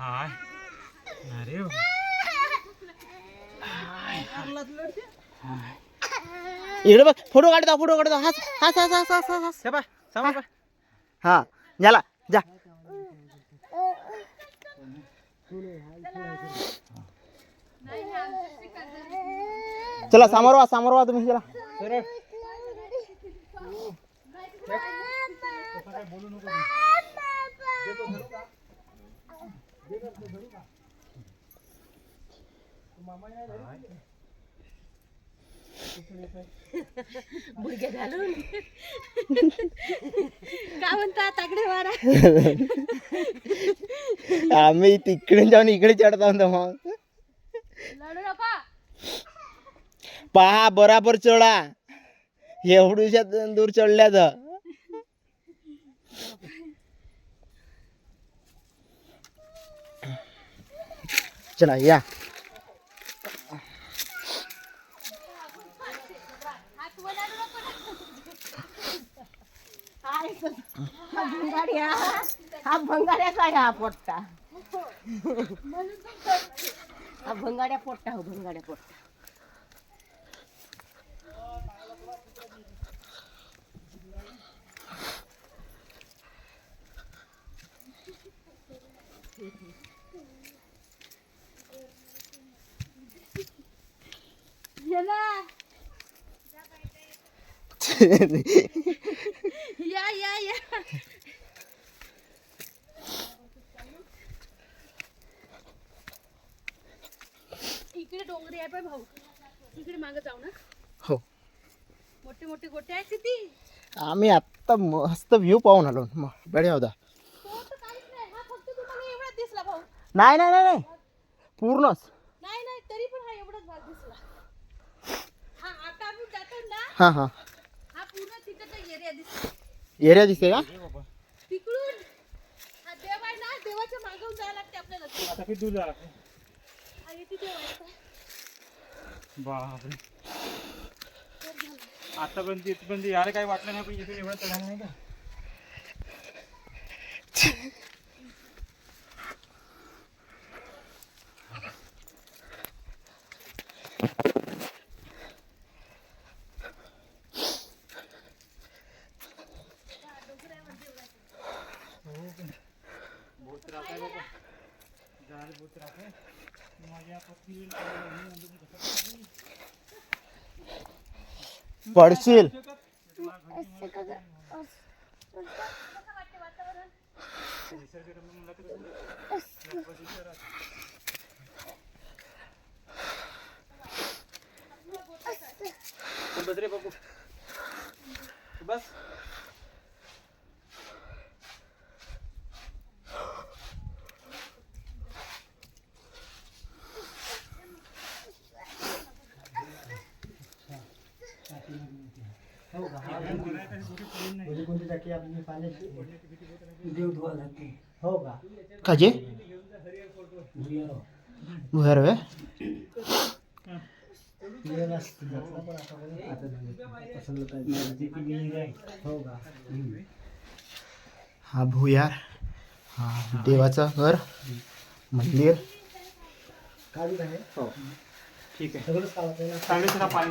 हाय. अरे इकडे बघ फोटो काढता फोटो काढता. हस हस हस हस हस हस हस. हे पाय समोर पाय हा झाला जा. चला समोर वा समोर वा तुम्ही चला. घालून. काय म्हणता तागडे मारा. आम्ही तिकडे जाऊन इकडे चढता मग. लढू नका. पहा बराबर चढा. एवढ्याच्या दूर चढल्याच. चला या हा भंगाड्या काय हा पोट्टा हा भंगाड्या पोट्टा हो भंगाड्या पोट्टा या या या. इकडे डोंगरी आहे पाय भाऊ. इकडे मागे जाऊ ना. हो. मोठे मोठे गोटे आहेत किती? आम्ही आत्ता मस्त व्ह्यू पाहून आलो. बढिया होता. तो तर काहीच नाही. हा फक्त तुम्हाला एवढाच दिसला भाऊ. नाही नाही नाही नाही. पूर्णच नाही नाही तरी पण हा एवढाच भाग दिसला हा आता आपण जातो ना हां हां. हा पूर्ण तिकडचा एरिया दिसतो एरिया दिसते का? तिकडून. हा देव आहे ना देवाच्या मागून जायला लागते आपल्याला. आता किती दूर झाला हा? बापरे. आतापर्यंत इथपर्यंत यायला काही वाटलं नाही पण इथून एवढं चढायला नाही का? बहुत त्रास आहे बाबा। जायला बस रे बाबू बस काजे? भुयार वे हा भुयार. हा देवाचं घर. मंदिर. ठीक आहे. सुद्धा पाणी